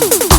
Ooh.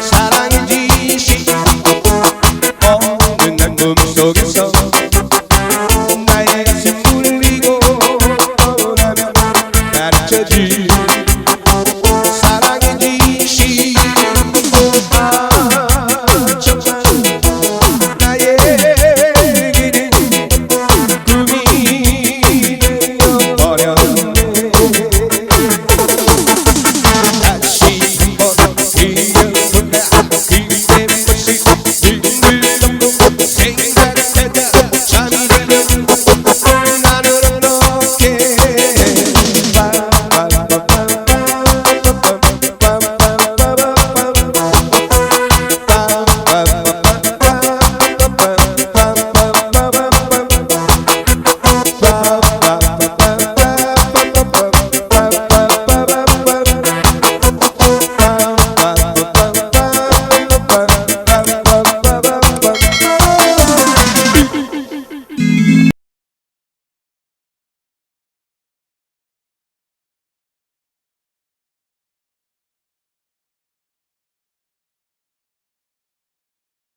사랑이지 어느 날 꿈속에서 나의 숨 울리고 떠나면 가르쳐 주지.